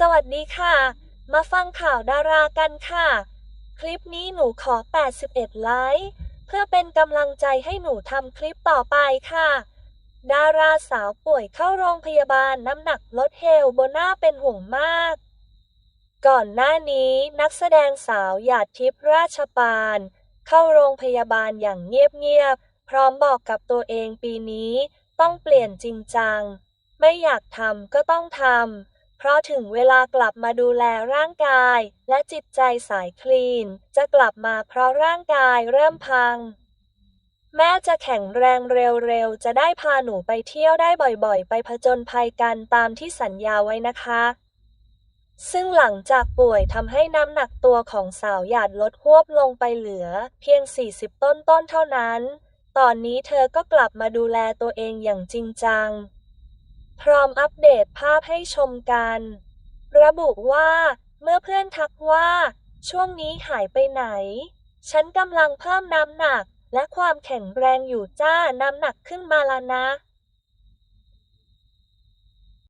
สวัสดีค่ะ มาฟังข่าวดารากันค่ะ คลิปนี้หนูขอ 81 ไลค์ เพื่อเป็นกำลังใจให้หนูทำคลิปต่อไปค่ะ ดาราสาวป่วยเข้าโรงพยาบาลน้ำหนักลดเฮลโบน่าเป็นห่วงมาก ก่อนหน้านี้นักแสดงสาวหยาดทิพย์ราชปาน เข้าโรงพยาบาลอย่างเงียบๆ พร้อมบอกกับตัวเองปีนี้ ต้องเปลี่ยนจริงจัง ไม่อยากทำก็ต้องทำ เพราะถึงเวลากลับมาดูแลร่างกาย และจิตใจสายคลีน จะกลับมาเพราะร่างกายเริ่มพัง แม่จะแข็งแรงเร็วๆ จะได้พาหนูไปเที่ยวได้บ่อยๆ ไปผจญภัยกันตามที่สัญญาไว้นะคะ ซึ่งหลังจากป่วยทำให้น้ำหนักตัวของสาวหยาดลดหวบลงไปเหลือ เพียง 40 ต้นต้นๆเท่านั้น ตอนนี้เธอก็กลับมาดูแลตัวเองอย่างจริงจัง พร้อมอัปเดตภาพให้ชมกัน ระบุว่า เมื่อเพื่อนทักว่า ช่วงนี้หายไปไหน ฉันกำลังเพิ่มน้ำหนักและความแข็งแรงอยู่จ้าน้ำหนักขึ้นมาแล้วนะ